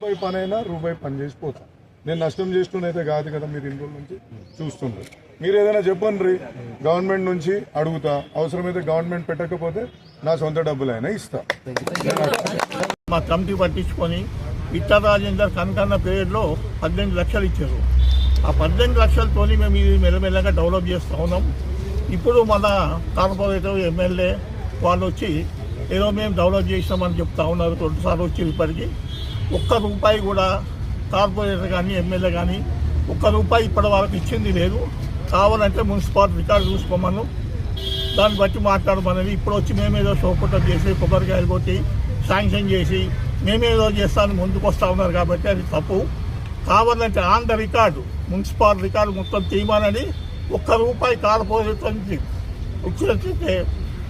రూపాయి పని అయినా రూపాయి పని చేసిపోతా నేను నష్టం చేస్తున్నైతే కాదు కదా మీరు ఇన్ని రోజుల నుంచి చూస్తుండ్రు మీరు ఏదైనా చెప్పండి గవర్నమెంట్ నుంచి అడుగుతా. అవసరమైతే గవర్నమెంట్ పెట్టకపోతే నా సొంత డబ్బులైనా ఇస్తా. మా కమిటీ పట్టించుకొని ఇట్ట రాజేందర్ కనకన్న పీరియడ్లో పద్దెనిమిది లక్షలు ఇచ్చారు. ఆ పద్దెనిమిది లక్షలతో మేము ఇది మెల్లమెల్లగా డెవలప్ చేస్తూ ఉన్నాం. ఇప్పుడు మన కార్పొరేటర్ ఎమ్మెల్యే వాళ్ళు వచ్చి ఏదో మేము డెవలప్ చేసినామని చెప్తా ఉన్నారు. రెండుసార్లు వచ్చి ఇప్పటికీ. ఒక్క రూపాయి కూడా కార్పొరేటర్ కానీ ఎమ్మెల్యే కానీ ఒక్క రూపాయి ఇప్పటి వరకు ఇచ్చింది లేదు. కావాలంటే మున్సిపాలిటీ రికార్డు చూసుకోమను. దాన్ని బట్టి మాట్లాడమనేది. ఇప్పుడు వచ్చి మేమేదో షోపుట చేసి కొబ్బరికాయలు కొట్టి శాంక్షన్ చేసి మేమేదో చేస్తాను ముందుకు వస్తా ఉన్నారు కాబట్టి అది తప్పు. కావాలంటే on the record municipality record మొత్తం తీయమనని ఒక్క రూపాయి కార్పొరేషన్ ఇచ్చినట్లయితే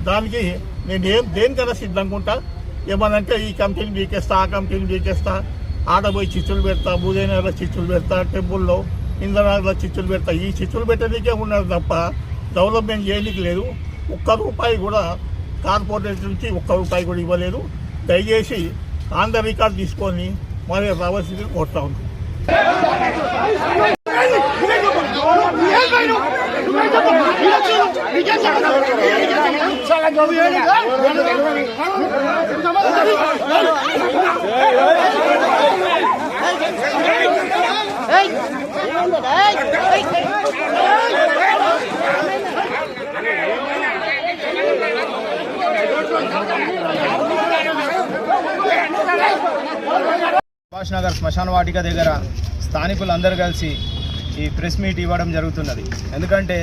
దానికి నేను ఏం దేనికైనా సిద్ధంగా ఉంటా. ఏమనంటే ఈ కంపెనీ బీకేస్తా ఆ కంపెనీ బీకేస్తా ఆడపోయి చిచ్చులు పెడతా భూదేనగర్లో చిచ్చులు పెడతా టెంపుల్లో ఇంద్రనగర్లో చిచ్చులు పెడతా. ఈ చిచ్చులు పెట్టడానికే ఉన్నారు తప్ప డెవలప్మెంట్ చేయడానికి లేదు. ఒక్క రూపాయి కూడా కార్పొరేట్ నుంచి ఒక్క రూపాయి కూడా ఇవ్వలేదు. దయచేసి ఆంధ్ర రికార్డు తీసుకొని మరి రావాల్సింది కోరుతా ఉన్నాం. నగర్ శ్మశాన వాటిక దగ్గర స్థానికులందరూ కలిసి ఈ ప్రెస్ మీట్ ఇవ్వడం జరుగుతున్నది. ఎందుకంటే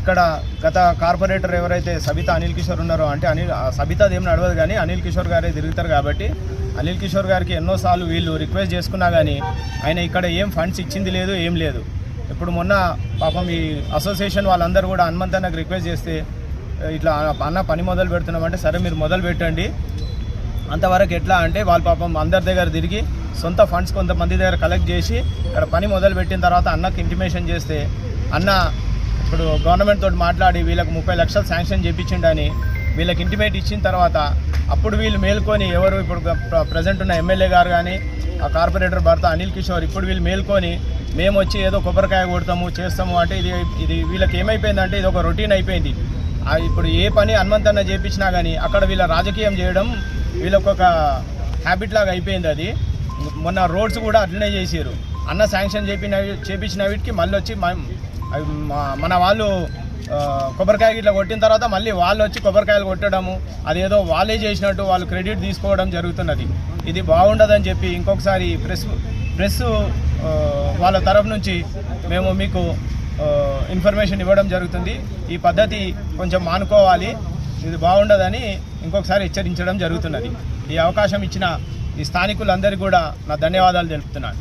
ఇక్కడ గత కార్పొరేటర్ ఎవరైతే సబితా అనిల్ కిషోర్ ఉన్నారో అంటే అనిల్ సబిత సబితాది ఏం నడవదు కానీ అనిల్ కిషోర్ గారే తిరుగుతారు కాబట్టి అనిల్ కిషోర్ గారికి ఎన్నోసార్లు వీళ్ళు రిక్వెస్ట్ చేసుకున్నా కానీ ఆయన ఇక్కడ ఏం ఫండ్స్ ఇచ్చింది లేదు ఏం లేదు. ఇప్పుడు మొన్న పాపం ఈ అసోసియేషన్ వాళ్ళందరూ కూడా హనుమంతన్నకు రిక్వెస్ట్ చేస్తే ఇట్లా అన్న పని మొదలు పెడుతున్నామంటే సరే మీరు మొదలు పెట్టండి. అంతవరకు ఎట్లా అంటే వాళ్ళ పాపం అందరి దగ్గర తిరిగి సొంత ఫండ్స్ కొంతమంది దగ్గర కలెక్ట్ చేసి ఇక్కడ పని మొదలు పెట్టిన తర్వాత అన్నకు ఇంటిమేషన్ చేస్తే అన్న ఇప్పుడు గవర్నమెంట్ తోటి మాట్లాడి వీళ్ళకి ముప్పై లక్షలు శాంక్షన్ చేయించిండని వీళ్ళకి ఇంటిమేట్ ఇచ్చిన తర్వాత అప్పుడు వీళ్ళు మేల్కొని ఎవరు ఇప్పుడు ప్రజెంట్ ఉన్న ఎమ్మెల్యే గారు కానీ ఆ కార్పొరేటర్ భర్త అనిల్ కిషోర్ ఇప్పుడు వీళ్ళు మేల్కొని మేము వచ్చి ఏదో కొబ్బరికాయ కొడతాము చేస్తాము అంటే ఇది ఇది వీళ్ళకి ఏమైపోయిందంటే ఇది ఒక రొటీన్ అయిపోయింది. ఇప్పుడు ఏ పని హనుమంతన్న చేపించినా కానీ అక్కడ వీళ్ళ రాజకీయం చేయడం వీళ్ళకొక ఒక హ్యాబిట్ లాగా అయిపోయింది అది. మొన్న రోడ్స్ కూడా అట్లనే చేసారు అన్న శాంక్షన్ చేపిన చేపించిన వీటికి మళ్ళీ వచ్చి అవి మన వాళ్ళు కొబ్బరికాయ గిట్ల కొట్టిన తర్వాత మళ్ళీ వాళ్ళు వచ్చి కొబ్బరికాయలు కొట్టడము అదేదో వాళ్ళే చేసినట్టు వాళ్ళు క్రెడిట్ తీసుకోవడం జరుగుతున్నది. ఇది బాగుండదని చెప్పి ఇంకొకసారి ప్రెస్ ప్రెస్ వాళ్ళ తరఫు నుంచి మేము మీకు ఇన్ఫర్మేషన్ ఇవ్వడం జరుగుతుంది. ఈ పద్ధతి కొంచెం మానుకోవాలి. ఇది బాగుండదని ఇంకొకసారి హెచ్చరించడం జరుగుతున్నది. ఈ అవకాశం ఇచ్చిన ఈ స్థానికులందరికీ కూడా నా ధన్యవాదాలు తెలుపుతున్నాను.